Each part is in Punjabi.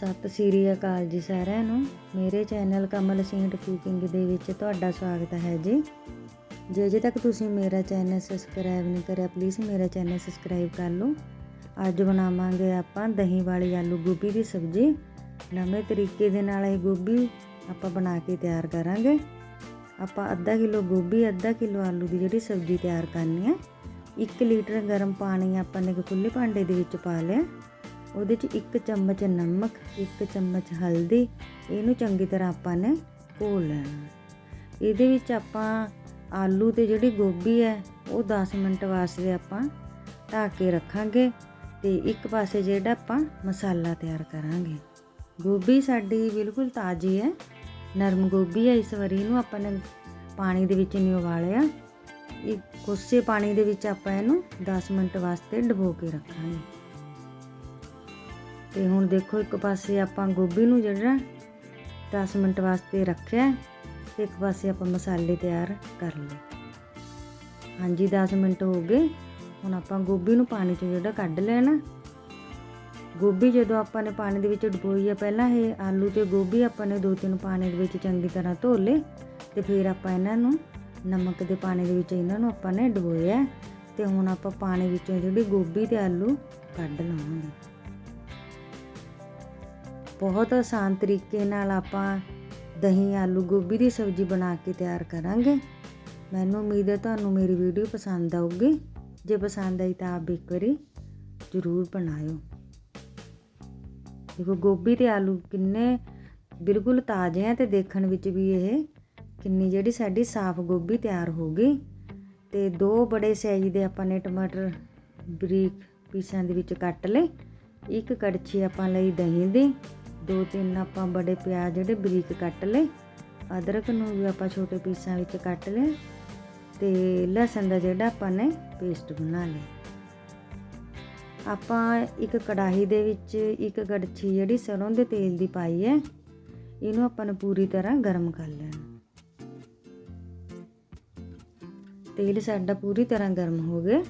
ਸਤਿ ਸ੍ਰੀ ਅਕਾਲ ਜੀ ਸਾਰਿਆਂ ਨੂੰ। ਮੇਰੇ ਚੈਨਲ ਕਮਲ ਸਿੰਘਟ ਕੁਕਿੰਗ ਦੇ ਵਿੱਚ ਤੁਹਾਡਾ ਸਵਾਗਤ ਹੈ ਜੀ। ਜੇ ਜੇ ਤੱਕ ਤੁਸੀਂ ਮੇਰਾ ਚੈਨਲ ਸਬਸਕ੍ਰਾਈਬ ਨਹੀਂ ਕਰਿਆ ਪਲੀਜ਼ ਮੇਰਾ ਚੈਨਲ ਸਬਸਕ੍ਰਾਈਬ ਕਰ ਲਓ। ਅੱਜ ਬਣਾਵਾਂਗੇ ਆਪਾਂ ਦਹੀਂ ਵਾਲੀ ਆਲੂ ਗੋਭੀ ਦੀ ਸਬਜ਼ੀ। ਨਵੇਂ ਤਰੀਕੇ ਦੇ ਨਾਲ ਇਹ ਗੋਭੀ ਆਪਾਂ ਬਣਾ ਕੇ ਤਿਆਰ ਕਰਾਂਗੇ। ਆਪਾਂ ਅੱਧਾ ਕਿਲੋ ਗੋਭੀ, ਅੱਧਾ ਕਿਲੋ ਆਲੂ ਦੀ ਜਿਹੜੀ ਸਬਜ਼ੀ ਤਿਆਰ ਕਰਨੀ ਹੈ 1 ਲੀਟਰ ਗਰਮ ਪਾਣੀ ਆਪਾਂ ਨੇ ਇੱਕ ਖੁੱਲੇ ਭਾਂਡੇ ਦੇ ਵਿੱਚ ਪਾ ਲਿਆ। ਉਹਦੇ 'ਚ ਇੱਕ ਚਮਚ ਨਮਕ, ਇੱਕ ਚਮਚ ਹਲਦੀ, ਇਹਨੂੰ ਚੰਗੀ ਤਰ੍ਹਾਂ ਆਪਾਂ ਨੇ ਘੋਲ ਲੈਣਾ। ਇਹਦੇ ਵਿੱਚ ਆਪਾਂ ਆਲੂ ਤੇ ਜਿਹੜੀ ਗੋਭੀ ਹੈ, ਉਹ 10 ਮਿੰਟ ਵਾਸਤੇ ਆਪਾਂ ਢੱਕ ਕੇ ਰੱਖਾਂਗੇ ਤੇ ਇੱਕ ਪਾਸੇ ਜਿਹੜਾ ਆਪਾਂ ਮਸਾਲਾ ਤਿਆਰ ਕਰਾਂਗੇ। ਗੋਭੀ ਸਾਡੀ ਬਿਲਕੁਲ ਤਾਜ਼ੀ ਹੈ। ਨਰਮ ਗੋਭੀ ਹੈ, ਇਸ ਵਾਰੀ ਇਹਨੂੰ ਆਪਾਂ ਨੇ ਪਾਣੀ ਦੇ ਵਿੱਚ ਨਹੀਂ ਉਬਾਲਿਆ। ਇਹ ਕੋਸੇ ਪਾਣੀ ਦੇ ਵਿੱਚ ਆਪਾਂ ਇਹਨੂੰ 10 ਮਿੰਟ ਵਾਸਤੇ ਡਬੋ ਕੇ ਰੱਖਾਂਗੇ। ਤੇ ਹੁਣ ਦੇਖੋ ਇੱਕ ਪਾਸੇ ਆਪਾਂ ਗੋਭੀ ਨੂੰ ਜਿਹੜਾ 10 ਮਿੰਟ ਵਾਸਤੇ ਰੱਖਿਆ ਤੇ ਇੱਕ ਪਾਸੇ ਆਪਾਂ ਮਸਾਲੇ ਤਿਆਰ ਕਰ ਲਏ। ਹਾਂਜੀ 10 ਮਿੰਟ ਹੋ ਗਏ। ਹੁਣ ਆਪਾਂ ਗੋਭੀ ਨੂੰ ਪਾਣੀ ਚੋਂ ਜਿਹੜਾ ਕੱਢ ਲੈਣਾ ਗੋਭੀ ਜਦੋਂ ਆਪਾਂ ਨੇ ਪਾਣੀ ਦੇ ਵਿੱਚ ਡਬੋਈ ਆ, ਪਹਿਲਾਂ ਇਹ ਆਲੂ ਤੇ ਗੋਭੀ ਆਪਾਂ ਨੇ ਦੋ ਤਿੰਨ ਪਾਣੀ ਦੇ ਵਿੱਚ ਚੰਗੀ ਤਰ੍ਹਾਂ ਧੋ ਲਏ ਤੇ ਫਿਰ ਆਪਾਂ ਇਹਨਾਂ ਨੂੰ ਨਮਕ ਦੇ ਪਾਣੀ ਦੇ ਵਿੱਚ ਇਹਨਾਂ ਨੂੰ ਆਪਾਂ ਨੇ ਡਬੋਇਆ ਤੇ ਹੁਣ ਆਪਾਂ ਪਾਣੀ ਵਿੱਚੋਂ ਜਿਹੜੀ ਗੋਭੀ ਤੇ ਆਲੂ ਕੱਢ ਲਵਾਂਗੇ। ਬਹੁਤ ਆਸਾਨ ਤਰੀਕੇ ਨਾਲ ਆਪਾਂ ਦਹੀਂ, ਆਲੂ, ਗੋਭੀ ਦੀ ਸਬਜ਼ੀ ਬਣਾ ਕੇ ਤਿਆਰ ਕਰਾਂਗੇ। ਮੈਨੂੰ ਉਮੀਦ ਹੈ ਤੁਹਾਨੂੰ ਮੇਰੀ ਵੀਡੀਓ ਪਸੰਦ ਆਊਗੀ। ਜੇ ਪਸੰਦ ਆਈ ਤਾਂ ਆਪ ਇੱਕ ਵਾਰੀ ਜ਼ਰੂਰ ਬਣਾਇਓ। ਦੇਖੋ, ਗੋਭੀ ਤੇ ਆਲੂ ਕਿੰਨੇ ਬਿਲਕੁਲ ਤਾਜ਼ੇ ਆ ਤੇ ਦੇਖਣ ਵਿੱਚ ਵੀ ਇਹ ਕਿੰਨੀ ਜਿਹੜੀ ਸਾਡੀ ਸਾਫ਼ ਗੋਭੀ ਤਿਆਰ ਹੋ ਗਈ। ਤੇ ਦੋ ਬੜੇ ਸਾਈਜ਼ ਦੇ ਆਪਾਂ ਨੇ ਟਮਾਟਰ ਬਰੀਕ ਪੀਸਾਂ ਦੇ ਵਿੱਚ ਕੱਟ ਲਏ। ਇੱਕ ਕੜਛੀ ਆਪਾਂ ਲਈ ਦਹੀਂ ਦੀ। ਦੋ ਤਿੰਨ ਆਪਾਂ ਬੜੇ ਪਿਆਜ਼ ਜਿਹੜੇ ਬਰੀਕ ਕੱਟ ਲਏ, ਅਦਰਕ ਨੂੰ ਵੀ ਆਪਾਂ ਛੋਟੇ ਪੀਸਾਂ ਵਿੱਚ ਕੱਟ ਲਿਆ ਤੇ ਲਸਣ ਦਾ ਜਿਹੜਾ ਆਪਾਂ ਨੇ ਪੇਸਟ ਬਣਾ ਲਿਆ। ਆਪਾਂ ਇੱਕ ਕੜਾਹੀ ਦੇ ਵਿੱਚ ਇੱਕ ਕੜਛੀ ਜਿਹੜੀ ਸਰੋਂ ਦੇ ਤੇਲ ਦੀ ਪਾਈ ਹੈ, ਇਹਨੂੰ ਆਪਾਂ ਨੇ ਪੂਰੀ ਤਰ੍ਹਾਂ ਗਰਮ ਕਰ ਲੈਣਾ। ਤੇਲ ਸਾਡਾ ਪੂਰੀ ਤਰ੍ਹਾਂ ਗਰਮ ਹੋ ਗਿਆ।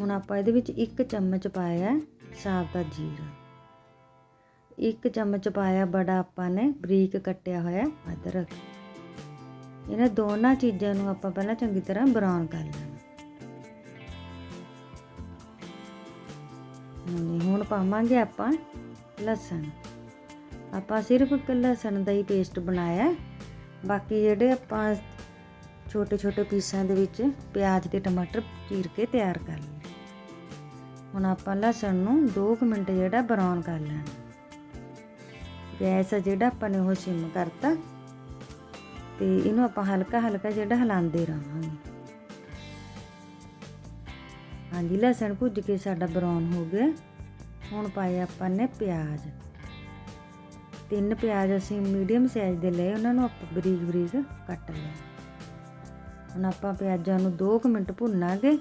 ਹੁਣ ਆਪਾਂ ਇਹਦੇ ਵਿੱਚ ਇੱਕ ਚਮਚ ਪਾਇਆ ਸਾਬਤਾ ਜੀਰਾ। ਇੱਕ ਚਮਚ ਪਾਇਆ ਬੜਾ ਆਪਾਂ ਨੇ ਬਰੀਕ ਕੱਟਿਆ ਹੋਇਆ ਅਦਰਕ। ਇਹਨਾਂ ਦੋਨਾਂ ਚੀਜ਼ਾਂ ਨੂੰ ਆਪਾਂ ਪਹਿਲਾਂ ਚੰਗੀ ਤਰ੍ਹਾਂ ਬਰਾਊਨ ਕਰ ਲੈਣਾ। ਹੁਣ ਪਾਵਾਂਗੇ ਆਪਾਂ ਲਸਣ। ਆਪਾਂ ਸਿਰਫ ਇੱਕ ਲਸਣ ਦਾ ਹੀ ਪੇਸਟ ਬਣਾਇਆ। ਬਾਕੀ ਜਿਹੜੇ ਆਪਾਂ ਛੋਟੇ ਛੋਟੇ ਪੀਸਾਂ ਦੇ ਵਿੱਚ ਪਿਆਜ਼ ਤੇ ਟਮਾਟਰ ਚੀਰ ਕੇ ਤਿਆਰ ਕਰ ਲਏ। ਹੁਣ ਆਪਾਂ ਲਸਣ ਨੂੰ 2 ਮਿੰਟ ਜਿਹੜਾ ਬਰਾਊਨ ਕਰ ਲੈਣਾ। ਗੈਸ ਜਿਹੜਾ ਆਪਾਂ ਨੇ ਉਹ ਸਿਮ ਕਰਤਾ। ਤੇ ਇਹਨੂੰ ਆਪਾਂ ਹਲਕਾ ਹਲਕਾ ਜਿਹੜਾ ਹਿਲਾਉਂਦੇ ਰਹਾਂਗੇ। ਹਾਂਜੀ, ਲਸਣ ਭੁੱਜ ਕੇ ਸਾਡਾ ਬਰਾਊਨ ਹੋ ਗਿਆ। ਹੁਣ ਪਾਏ ਆਪਾਂ ਨੇ ਪਿਆਜ਼। ਤਿੰਨ ਪਿਆਜ਼ ਅਸੀਂ ਮੀਡੀਅਮ ਸਾਈਜ਼ ਦੇ ਲਏ, ਉਹਨਾਂ ਨੂੰ ਆਪਾਂ ਬਰੀਕ ਬਰੀਕ ਕੱਟ ਲਿਆ ਹੁਣ ਆਪਾਂ ਪਿਆਜ਼ਾਂ ਨੂੰ 2 ਮਿੰਟ ਭੁੰਨਾਂਗੇ,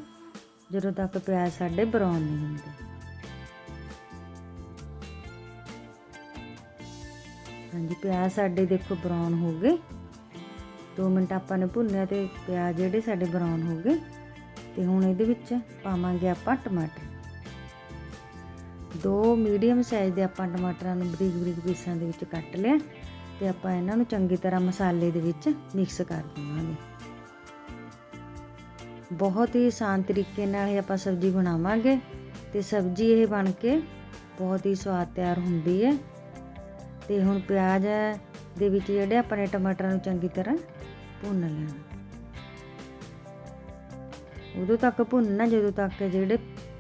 ਜਦੋਂ ਤੱਕ ਪਿਆਜ਼ ਸਾਡੇ ਬਰਾਊਨ ਨਹੀਂ ਹੁੰਦੇ। ਹਾਂਜੀ, ਪਿਆਜ਼ ਸਾਡੇ ਦੇਖੋ ਬਰਾਊਨ ਹੋ ਗਏ। 2 ਮਿੰਟ ਆਪਾਂ ਨੇ ਭੁੰਨਿਆ ਤੇ ਪਿਆਜ਼ ਜਿਹੜੇ ਸਾਡੇ ਬਰਾਊਨ ਹੋ ਗਏ। ਤੇ ਹੁਣ ਇਹਦੇ ਵਿੱਚ ਪਾਵਾਂਗੇ ਆਪਾਂ ਟਮਾਟਰ। ਦੋ ਮੀਡੀਅਮ ਸਾਈਜ਼ ਦੇ ਆਪਾਂ ਟਮਾਟਰਾਂ ਨੂੰ ਬਰੀਕ ਬਰੀਕ ਪੀਸਾਂ ਦੇ ਵਿੱਚ ਕੱਟ ਲਿਆ ਤੇ ਆਪਾਂ ਇਹਨਾਂ ਨੂੰ ਚੰਗੀ ਤਰ੍ਹਾਂ ਮਸਾਲੇ ਦੇ ਵਿੱਚ ਮਿਕਸ ਕਰ ਦੇਵਾਂਗੇ। ਬਹੁਤ ਹੀ ਆਸਾਨ ਤਰੀਕੇ ਨਾਲ ਇਹ ਆਪਾਂ ਸਬਜ਼ੀ ਬਣਾਵਾਂਗੇ ਤੇ ਸਬਜ਼ੀ ਇਹ ਬਣ ਕੇ ਬਹੁਤ ਹੀ ਸਵਾਦ ਤਿਆਰ ਹੁੰਦੀ ਹੈ। ਤੇ ਹੁਣ ਪਿਆਜ਼ ਦੇ ਵਿੱਚ ਜਿਹੜੇ ਆਪਣੇ ਟਮਾਟਰਾਂ ਨੂੰ ਚੰਗੀ ਤਰ੍ਹਾਂ ਭੁੰਨ ਲੈਣਾ। ਉਦੋਂ ਤੱਕ ਭੁੰਨਣਾ, ਜਦੋਂ ਤੱਕ ਜਿਹੜੇ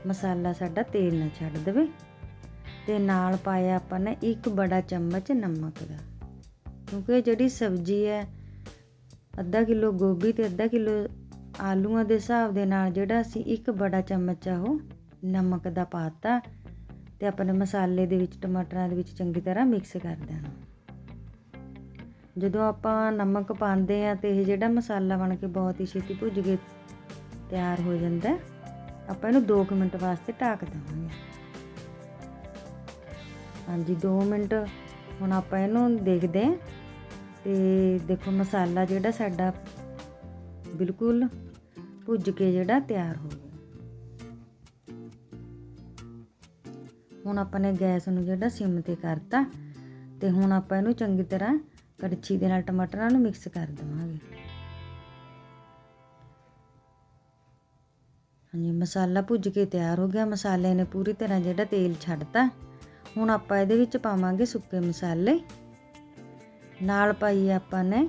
ਮਸਾਲਾ ਸਾਡਾ ਤੇਲ ਨਾ ਛੱਡ ਦੇਵੇ। ਤੇ ਨਾਲ ਪਾਇਆ ਆਪਾਂ ਨੇ ਇੱਕ ਬੜਾ ਚਮਚ ਨਮਕ ਦਾ। ਕਿਉਂਕਿ ਜਿਹੜੀ ਸਬਜ਼ੀ ਹੈ, ਅੱਧਾ ਕਿਲੋ ਗੋਭੀ ਤੇ ਅੱਧਾ ਕਿਲੋ ਆਲੂਆਂ ਦੇ ਹਿਸਾਬ ਦੇ ਨਾਲ ਜਿਹੜਾ ਅਸੀਂ ਇੱਕ ਬੜਾ ਚਮਚ ਆ ਉਹ ਨਮਕ ਦਾ ਪਾਤਾ ਤੇ ਆਪਣੇ ਮਸਾਲੇ ਦੇ ਵਿੱਚ, ਟਮਾਟਰਾਂ ਦੇ ਵਿੱਚ ਚੰਗੀ ਤਰ੍ਹਾਂ ਮਿਕਸ ਕਰ ਦੇਣਾ। ਜਦੋਂ ਆਪਾਂ ਨਮਕ ਪਾਉਂਦੇ ਆ ਤੇ ਇਹ ਜਿਹੜਾ ਮਸਾਲਾ ਬਣ ਕੇ ਬਹੁਤ ਹੀ ਛੇਤੀ ਭੁੱਜ ਕੇ ਤਿਆਰ ਹੋ ਜਾਂਦਾ ਆਪਾਂ ਇਹਨੂੰ 2 ਮਿੰਟ ਵਾਸਤੇ ਢੱਕ ਦੇਵਾਂਗੇ। ਹਾਂਜੀ 2 ਮਿੰਟ ਹੁਣ ਆਪਾਂ ਇਹਨੂੰ ਦੇਖਦੇ ਆ ਤੇ ਦੇਖੋ ਮਸਾਲਾ ਜਿਹੜਾ ਸਾਡਾ ਬਿਲਕੁਲ ਭੁੱਜ ਕੇ ਜਿਹੜਾ ਤਿਆਰ ਹੋ ਗਿਆ। ਹੁਣ ਆਪਾਂ ਨੇ ਗੈਸ ਨੂੰ ਜਿਹੜਾ ਸਿਮ ਤੇ ਕਰਤਾ ਤੇ ਹੁਣ ਆਪਾਂ ਇਹਨੂੰ ਚੰਗੀ ਤਰ੍ਹਾਂ ਕੜਛੀ ਦੇ ਨਾਲ ਟਮਾਟਰਾਂ ਨੂੰ ਮਿਕਸ ਕਰ ਦੇਵਾਂਗੇ। ਹਾਂਜੀ, ਮਸਾਲਾ ਭੁੱਜ ਕੇ ਤਿਆਰ ਹੋ ਗਿਆ। ਮਸਾਲੇ ਨੇ ਪੂਰੀ ਤਰ੍ਹਾਂ ਜਿਹੜਾ ਤੇਲ ਛੱਡਤਾ। ਹੁਣ ਆਪਾਂ ਇਹਦੇ ਵਿੱਚ ਪਾਵਾਂਗੇ ਸੁੱਕੇ ਮਸਾਲੇ। ਨਾਲ ਪਾਈ ਆਪਾਂ ਨੇ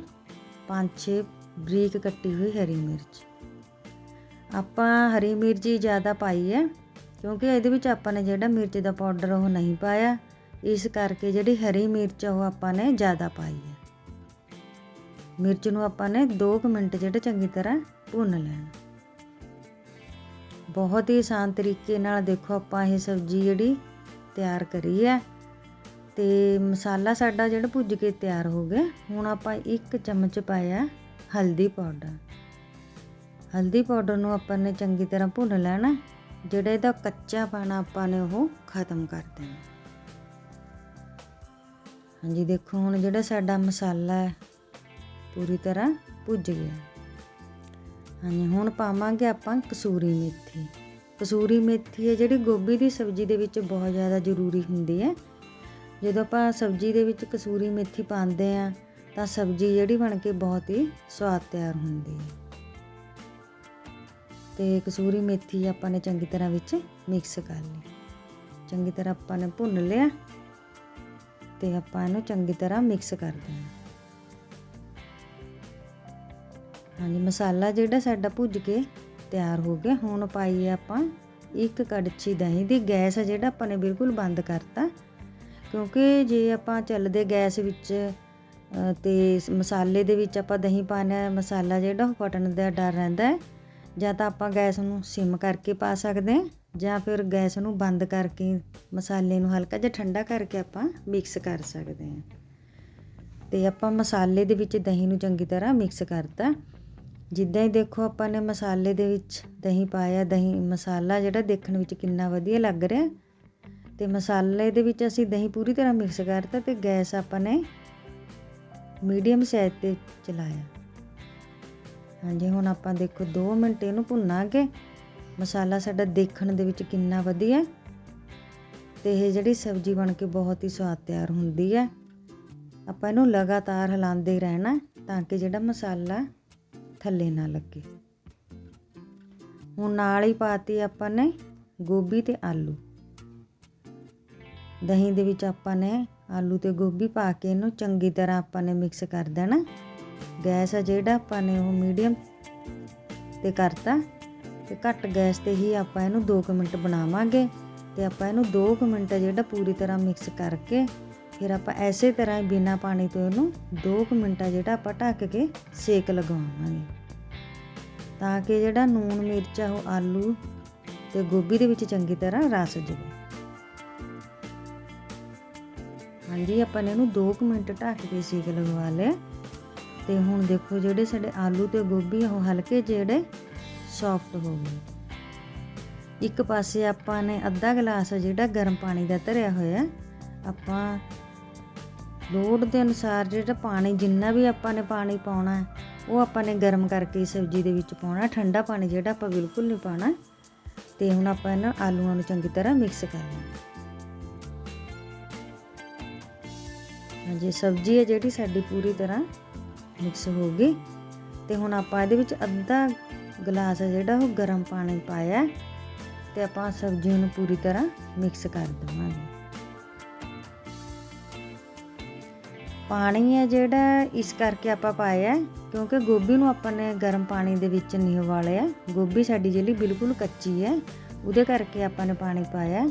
5-6 ਬਰੀਕ ਕੱਟੀ ਹੋਈ ਹਰੀ ਮਿਰਚ। ਆਪਾਂ ਹਰੀ ਮਿਰਚੀ ਜ਼ਿਆਦਾ ਪਾਈ ਹੈ ਕਿਉਂਕਿ ਇਹਦੇ ਵਿੱਚ ਆਪਾਂ ਨੇ ਜਿਹੜਾ ਮਿਰਚ ਦਾ ਪਾਊਡਰ ਉਹ ਨਹੀਂ ਪਾਇਆ, ਇਸ ਕਰਕੇ ਜਿਹੜੀ ਹਰੀ ਮਿਰਚ ਉਹ ਆਪਾਂ ਨੇ ਜ਼ਿਆਦਾ ਪਾਈ ਹੈ ਮਿਰਚ ਨੂੰ ਆਪਾਂ ਨੇ 2 ਮਿੰਟ ਜਿਹੜੇ ਚੰਗੀ ਤਰ੍ਹਾਂ ਭੁੰਨ ਲੈਣਾ। ਬਹੁਤ ਹੀ ਆਸਾਨ ਤਰੀਕੇ ਨਾਲ ਦੇਖੋ ਆਪਾਂ ਇਹ ਸਬਜ਼ੀ ਜਿਹੜੀ ਤਿਆਰ ਕਰੀ ਹੈ ਤੇ ਮਸਾਲਾ ਸਾਡਾ ਜਿਹੜਾ ਭੁੱਜ ਕੇ ਤਿਆਰ ਹੋ ਗਿਆ, ਹੁਣ ਆਪਾਂ ਇੱਕ ਚਮਚ ਪਾਇਆ ਹਲਦੀ ਪਾਊਡਰ। ਹਲਦੀ ਪਾਊਡਰ ਨੂੰ ਆਪਾਂ ਨੇ ਚੰਗੀ ਤਰ੍ਹਾਂ ਭੁੰਨ ਲੈਣਾ। ਜਿਹੜਾ ਇਹਦਾ ਕੱਚਾ ਪਾਣਾ ਆਪਾਂ ਨੇ ਉਹ ਖਤਮ ਕਰ ਦੇਣਾ। ਹਾਂਜੀ, ਦੇਖੋ ਹੁਣ ਜਿਹੜਾ ਸਾਡਾ ਮਸਾਲਾ ਹੈ, ਪੂਰੀ ਤਰ੍ਹਾਂ ਭੁੱਜ ਗਿਆ। ਹਾਂਜੀ, ਹੁਣ ਪਾਵਾਂਗੇ ਆਪਾਂ ਕਸੂਰੀ ਮੇਥੀ। ਕਸੂਰੀ ਮੇਥੀ ਹੈ ਜਿਹੜੀ ਗੋਭੀ ਦੀ ਸਬਜ਼ੀ ਦੇ ਵਿੱਚ ਬਹੁਤ ਜ਼ਿਆਦਾ ਜ਼ਰੂਰੀ ਹੁੰਦੀ ਹੈ। ਜਦੋਂ ਆਪਾਂ ਸਬਜ਼ੀ ਦੇ ਵਿੱਚ ਕਸੂਰੀ ਮੇਥੀ ਪਾਉਂਦੇ ਆ ਤਾਂ ਸਬਜ਼ੀ ਜਿਹੜੀ ਬਣ ਕੇ ਬਹੁਤ ਹੀ ਸਵਾਦ ਤਿਆਰ ਹੁੰਦੀ ਹੈ। ਤੇ ਕਸੂਰੀ ਮੇਥੀ ਆਪਾਂ ਨੇ ਚੰਗੀ ਤਰ੍ਹਾਂ ਵਿੱਚ ਮਿਕਸ ਕਰ ਲਈ। ਚੰਗੀ ਤਰ੍ਹਾਂ ਆਪਾਂ ਨੇ ਭੁੰਨ ਲਿਆ ਤੇ ਆਪਾਂ ਇਹਨੂੰ ਚੰਗੀ ਤਰ੍ਹਾਂ ਮਿਕਸ ਕਰ ਦੇਣਾ। ਹਾਂਜੀ ਮਸਾਲਾ ਜਿਹੜਾ ਸਾਡਾ ਭੁੱਜ ਕੇ ਤਿਆਰ ਹੋ ਗਿਆ ਹੁਣ ਪਾਈਏ ਆਪਾਂ ਇੱਕ ਕੜਛੀ ਦਹੀਂ ਦੀ। ਗੈਸ ਜਿਹੜਾ ਆਪਾਂ ਨੇ ਬਿਲਕੁਲ ਬੰਦ ਕਰਤਾ ਕਿਉਂਕਿ ਜੇ ਆਪਾਂ ਚੱਲਦੇ ਗੈਸ ਵਿੱਚ ਅ, ਤੇ ਮਸਾਲੇ ਦੇ ਵਿੱਚ ਆਪਾਂ ਦਹੀਂ ਪਾਣਾ ਮਸਾਲਾ ਜਿਹੜਾ ਉਹ ਫਟਣ ਦਾ ਡਰ ਰਹਿੰਦਾ ਹੈ। ਜਾਂ ਤਾਂ ਆਪਾਂ ਗੈਸ ਨੂੰ ਸਿਮ ਕਰਕੇ ਪਾ ਸਕਦੇ ਹਾਂ, ਜਾਂ ਫਿਰ ਗੈਸ ਨੂੰ ਬੰਦ ਕਰਕੇ ਮਸਾਲੇ ਨੂੰ ਹਲਕਾ ਜਿਹਾ ਠੰਡਾ ਕਰਕੇ ਆਪਾਂ ਮਿਕਸ ਕਰ ਸਕਦੇ ਹਾਂ। ਤੇ ਆਪਾਂ ਮਸਾਲੇ ਦੇ ਵਿੱਚ ਦਹੀਂ ਨੂੰ ਚੰਗੀ ਤਰ੍ਹਾਂ ਮਿਕਸ ਕਰਤਾ। ਜਿੱਦਾਂ ਹੀ ਦੇਖੋ ਆਪਾਂ ਨੇ ਮਸਾਲੇ ਦੇ ਵਿੱਚ ਦਹੀਂ ਪਾਇਆ, ਦਹੀਂ ਮਸਾਲਾ ਜਿਹੜਾ ਦੇਖਣ ਵਿੱਚ ਕਿੰਨਾ ਵਧੀਆ ਲੱਗ ਰਿਹਾ। ਤੇ ਮਸਾਲੇ ਦੇ ਵਿੱਚ ਅਸੀਂ ਦਹੀਂ ਪੂਰੀ ਤਰ੍ਹਾਂ ਮਿਕਸ ਕਰਤਾ ਤੇ ਗੈਸ ਆਪਾਂ ਨੇ ਮੀਡੀਅਮ ਸਾਈਜ਼ ਤੇ ਚਲਾਇਆ। ਹਾਂਜੀ, ਹੁਣ ਆਪਾਂ ਦੇਖੋ 2 ਮਿੰਟ ਇਹਨੂੰ ਭੁੰਨਾਂਗੇ ਮਸਾਲਾ ਸਾਡਾ ਦੇਖਣ ਦੇ ਵਿੱਚ ਕਿੰਨਾ ਵਧੀਆ ਤੇ ਇਹ ਜਿਹੜੀ ਸਬਜ਼ੀ ਬਣ ਕੇ ਬਹੁਤ ਹੀ ਸਵਾਦ ਤਿਆਰ ਹੁੰਦੀ ਹੈ। ਆਪਾਂ ਇਹਨੂੰ ਲਗਾਤਾਰ ਹਿਲਾਉਂਦੇ ਰਹਿਣਾ ਤਾਂ ਕਿ ਜਿਹੜਾ ਮਸਾਲਾ ਥੱਲੇ ਨਾ ਲੱਗੇ। ਹੁਣ ਨਾਲ ਹੀ ਪਾਤੀ ਆਪਾਂ ਨੇ ਗੋਭੀ ਤੇ ਆਲੂ। ਦਹੀਂ ਦੇ ਵਿੱਚ ਆਪਾਂ ਨੇ ਆਲੂ ਤੇ ਗੋਭੀ ਪਾ ਕੇ ਇਹਨੂੰ ਚੰਗੀ ਤਰ੍ਹਾਂ ਆਪਾਂ ਨੇ ਮਿਕਸ ਕਰ ਦੇਣਾ। ਗੈਸ ਆ ਜਿਹੜਾ ਆਪਾਂ ਨੇ ਉਹ ਮੀਡੀਅਮ ਤੇ ਕਰਤਾ ਤੇ ਘੱਟ ਗੈਸ ਤੇ ਹੀ ਆਪਾਂ ਇਹਨੂੰ 2 ਮਿੰਟ ਬਣਾਵਾਂਗੇ ਤੇ ਆਪਾਂ ਇਹਨੂੰ 2 ਮਿੰਟ ਜਿਹੜਾ ਪੂਰੀ ਤਰ੍ਹਾਂ ਮਿਕਸ ਕਰਕੇ ਫਿਰ ਆਪਾਂ ਐਸੇ ਤਰ੍ਹਾਂ ਹੀ ਬਿਨਾ ਪਾਣੀ ਤੋਂ ਇਹਨੂੰ 2 ਮਿੰਟ ਜਿਹੜਾ ਆਪਾਂ ਢੱਕ ਕੇ ਸੇਕ ਲਗਾਵਾਂਗੇ। ਤਾਂ ਕਿ ਜਿਹੜਾ ਨੂਣ ਮਿਰਚ ਆ ਉਹ ਆਲੂ ਤੇ ਗੋਭੀ ਦੇ ਵਿੱਚ ਚੰਗੀ ਤਰ੍ਹਾਂ ਰਸ ਜਾਵੇ। ਹਾਂਜੀ, ਆਪਾਂ ਨੇ ਇਹਨੂੰ 2 ਮਿੰਟ ਢੱਕ ਕੇ ਸੇਕ ਲਗਵਾ ਲਿਆ। ਤੇ ਹੁਣ ਦੇਖੋ ਜਿਹੜੇ ਸਾਡੇ ਆਲੂ ਤੇ ਗੋਭੀ ਉਹ ਹਲਕੇ ਜਿਹੜੇ ਸੌਫਟ ਹੋ ਗਏ। ਇੱਕ ਪਾਸੇ ਆਪਾਂ ਨੇ ਅੱਧਾ ਗਲਾਸ ਜਿਹੜਾ ਗਰਮ ਪਾਣੀ ਦਾ ਧਰਿਆ ਹੋਇਆ, ਆਪਾਂ ਲੋੜ ਦੇ ਅਨੁਸਾਰ ਜਿਹੜਾ ਪਾਣੀ ਜਿੰਨਾ ਵੀ ਆਪਾਂ ਨੇ ਪਾਣੀ ਪਾਉਣਾ, ਉਹ ਆਪਾਂ ਨੇ ਗਰਮ ਕਰਕੇ ਸਬਜ਼ੀ ਦੇ ਵਿੱਚ ਪਾਉਣਾ, ਠੰਡਾ ਪਾਣੀ ਜਿਹੜਾ ਆਪਾਂ ਬਿਲਕੁਲ ਨਹੀਂ ਪਾਉਣਾ, ਤੇ ਹੁਣ ਆਪਾਂ ਇਹਨਾਂ ਆਲੂਆਂ ਨੂੰ ਚੰਗੀ ਤਰ੍ਹਾਂ ਮਿਕਸ ਕਰਨਾ ਹਾਂਜੀ, ਸਬਜ਼ੀ ਹੈ ਜਿਹੜੀ ਸਾਡੀ ਪੂਰੀ ਤਰ੍ਹਾਂ ਮਿਕਸ ਹੋ ਗਈ। ਤੇ ਹੁਣ ਆਪਾਂ ਇਹਦੇ ਵਿੱਚ ਅੱਧਾ ਗਲਾਸ ਜਿਹੜਾ ਉਹ ਗਰਮ ਪਾਣੀ ਪਾਇਆ ਤੇ ਆਪਾਂ ਸਬਜ਼ੀ ਨੂੰ ਪੂਰੀ ਤਰ੍ਹਾਂ ਮਿਕਸ ਕਰ ਦੇਵਾਂਗੇ। ਪਾਣੀ ਹੈ ਜਿਹੜਾ ਇਸ ਕਰਕੇ ਆਪਾਂ ਪਾਇਆ ਕਿਉਂਕਿ ਗੋਭੀ ਨੂੰ ਆਪਾਂ ਨੇ ਗਰਮ ਪਾਣੀ ਦੇ ਵਿੱਚ ਨਹੀਂ ਉਬਾਲਿਆ। ਗੋਭੀ ਸਾਡੀ ਜਿਹੜੀ ਬਿਲਕੁਲ ਕੱਚੀ ਹੈ, ਉਹਦੇ ਕਰਕੇ ਆਪਾਂ ਨੇ ਪਾਣੀ ਪਾਇਆ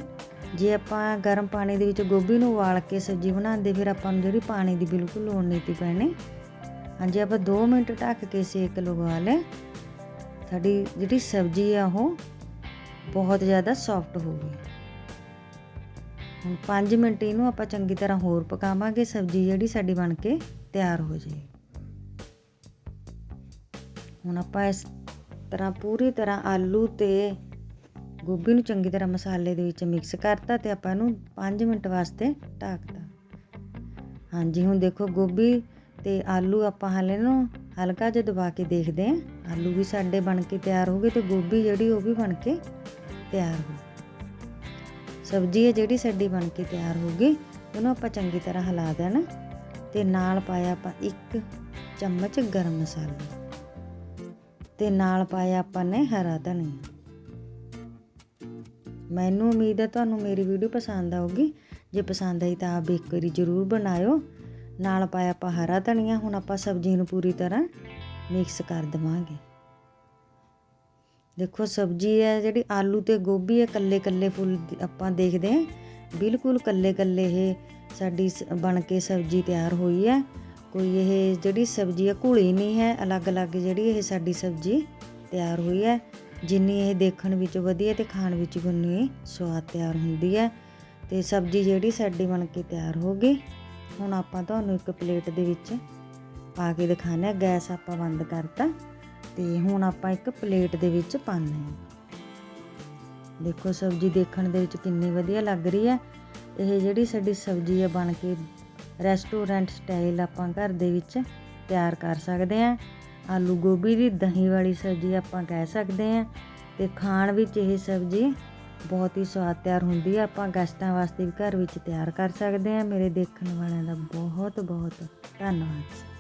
ਜੇ ਆਪਾਂ ਗਰਮ ਪਾਣੀ ਦੇ ਵਿੱਚ ਗੋਭੀ ਨੂੰ ਉਬਾਲ ਕੇ ਸਬਜ਼ੀ ਬਣਾਉਂਦੇ, ਫਿਰ ਆਪਾਂ ਨੂੰ ਜਿਹੜੀ ਪਾਣੀ ਦੀ ਬਿਲਕੁਲ ਲੋੜ ਨਹੀਂ ਤੀ ਪੈਣੀ। ਹਾਂਜੀ, ਆਪਾਂ 2 ਮਿੰਟ ਢੱਕ ਕੇ ਸੇਕ ਲਗਵਾ ਲਿਆ ਸਾਡੀ ਜਿਹੜੀ ਸਬਜ਼ੀ ਆ ਉਹ ਬਹੁਤ ਜ਼ਿਆਦਾ ਸੌਫਟ ਹੋ ਗਈ। ਹੁਣ 5 ਮਿੰਟ ਇਹਨੂੰ ਆਪਾਂ ਚੰਗੀ ਤਰ੍ਹਾਂ ਹੋਰ ਪਕਾਵਾਂਗੇ, ਸਬਜ਼ੀ ਜਿਹੜੀ ਸਾਡੀ ਬਣ ਕੇ ਤਿਆਰ ਹੋ ਜਾਏ। ਹੁਣ ਆਪਾਂ ਇਸ ਤਰ੍ਹਾਂ ਪੂਰੀ ਤਰ੍ਹਾਂ ਆਲੂ ਤੇ ਗੋਭੀ ਨੂੰ ਚੰਗੀ ਤਰ੍ਹਾਂ ਮਸਾਲੇ ਦੇ ਵਿੱਚ ਮਿਕਸ ਕਰਤਾ ਤੇ ਆਪਾਂ ਇਹਨੂੰ 5 ਮਿੰਟ ਵਾਸਤੇ ਢੱਕਤਾ। ਹਾਂਜੀ, ਹੁਣ ਦੇਖੋ ਗੋਭੀ ਤੇ ਆਲੂ ਆਪਾਂ ਹਾਲੇ ਨੂੰ ਹਲਕਾ ਜਿਹਾ ਦਬਾ ਕੇ ਦੇਖਦੇ ਆਂ ਆਲੂ ਵੀ ਸਾਡੇ ਬਣ ਕੇ ਤਿਆਰ ਹੋ ਗਏ ਤੇ ਗੋਭੀ ਜਿਹੜੀ ਉਹ ਵੀ ਬਣ ਕੇ ਤਿਆਰ ਹੋ ਸਬਜ਼ੀ ਹੈ ਜਿਹੜੀ ਸਾਡੀ ਬਣ ਕੇ ਤਿਆਰ ਹੋ ਗਈ, ਉਹਨੂੰ ਆਪਾਂ ਚੰਗੀ ਤਰ੍ਹਾਂ ਹਿਲਾ ਦੇਣਾ ਤੇ ਨਾਲ ਪਾਇਆ ਆਪਾਂ ਇੱਕ ਚਮਚ ਗਰਮ ਮਸਾਲਾ ਤੇ ਨਾਲ ਪਾਇਆ ਆਪਾਂ ਨੇ ਹਰਾ ਧਨੀਆ। ਮੈਨੂੰ ਉਮੀਦ ਹੈ ਤੁਹਾਨੂੰ ਮੇਰੀ ਵੀਡੀਓ ਪਸੰਦ ਆਊਗੀ। ਜੇ ਪਸੰਦ ਆਈ ਤਾਂ ਆਪ ਇੱਕ ਵਾਰੀ ਜ਼ਰੂਰ ਬਣਾਇਓ। ਨਾਲ ਪਾਇਆ ਆਪਾਂ ਹਰਾ ਧਨੀਆ, ਹੁਣ ਆਪਾਂ ਸਬਜ਼ੀ ਨੂੰ ਪੂਰੀ ਤਰ੍ਹਾਂ ਮਿਕਸ ਕਰ ਦਵਾਂਗੇ। ਦੇਖੋ, ਸਬਜ਼ੀ ਹੈ ਜਿਹੜੀ ਆਲੂ ਤੇ ਗੋਭੀ ਹੈ ਕੱਲੇ ਕੱਲੇ ਫੁੱਲ ਆਪਾਂ ਦੇਖਦੇ ਹਾਂ। ਬਿਲਕੁਲ ਕੱਲੇ ਕੱਲੇ ਇਹ ਸਾਡੀ ਸ- ਬਣ ਕੇ ਸਬਜ਼ੀ ਤਿਆਰ ਹੋਈ ਹੈ। ਕੋਈ ਇਹ ਜਿਹੜੀ ਸਬਜ਼ੀ ਹੈ, ਘੁਲੀ ਨਹੀਂ ਹੈ, ਅਲੱਗ-ਅਲੱਗ ਜਿਹੜੀ ਇਹ ਸਾਡੀ ਸਬਜ਼ੀ ਤਿਆਰ ਹੋਈ ਹੈ। ਜਿੰਨੀ ਇਹ ਦੇਖਣ ਵਿੱਚ ਵਧੀਆ ਤੇ ਖਾਣ ਵਿੱਚ ਵੀ ਉਨੀ ਸਵਾਦ ਤਿਆਰ ਹੁੰਦੀ ਹੈ। ਤੇ ਸਬਜ਼ੀ ਜਿਹੜੀ ਸਾਡੀ ਬਣ ਕੇ ਤਿਆਰ ਹੋ ਗਈ। ਹੁਣ ਆਪਾਂ ਤੁਹਾਨੂੰ ਇੱਕ ਪਲੇਟ ਦੇ ਵਿੱਚ ਪਾ ਕੇ ਦਿਖਾਣਾ ਗੈਸ ਆਪਾਂ ਬੰਦ ਕਰਤਾ ਤੇ ਹੁਣ ਆਪਾਂ ਇੱਕ ਪਲੇਟ ਦੇ ਵਿੱਚ ਪਾਉਂਦੇ ਹਾਂ। ਦੇਖੋ ਸਬਜ਼ੀ ਦੇਖਣ ਦੇ ਵਿੱਚ ਕਿੰਨੀ ਵਧੀਆ ਲੱਗ ਰਹੀ ਹੈ। ਇਹ ਜਿਹੜੀ ਸਾਡੀ ਸਬਜ਼ੀ ਹੈ, ਬਣ ਕੇ ਰੈਸਟੋਰੈਂਟ ਸਟਾਈਲ ਆਪਾਂ ਘਰ ਦੇ ਵਿੱਚ ਤਿਆਰ ਕਰ ਸਕਦੇ ਹਾਂ। ਆਲੂ ਗੋਭੀ ਦੀ ਦਹੀਂ ਵਾਲੀ ਸਬਜ਼ੀ ਆਪਾਂ ਕਹਿ ਸਕਦੇ ਹਾਂ ਤੇ ਖਾਣ ਵਿੱਚ ਇਹ ਸਬਜ਼ੀ ਬਹੁਤ ਹੀ ਸਵਾਦ ਤਿਆਰ ਹੁੰਦੀ ਹੈ ਆਪਾਂ ਗੈਸਟਾਂ ਵਾਸਤੇ ਵੀ ਘਰ ਵਿੱਚ ਤਿਆਰ ਕਰ ਸਕਦੇ ਹਾਂ ਮੇਰੇ ਦੇਖਣ ਵਾਲਿਆਂ ਦਾ ਬਹੁਤ ਬਹੁਤ ਧੰਨਵਾਦ।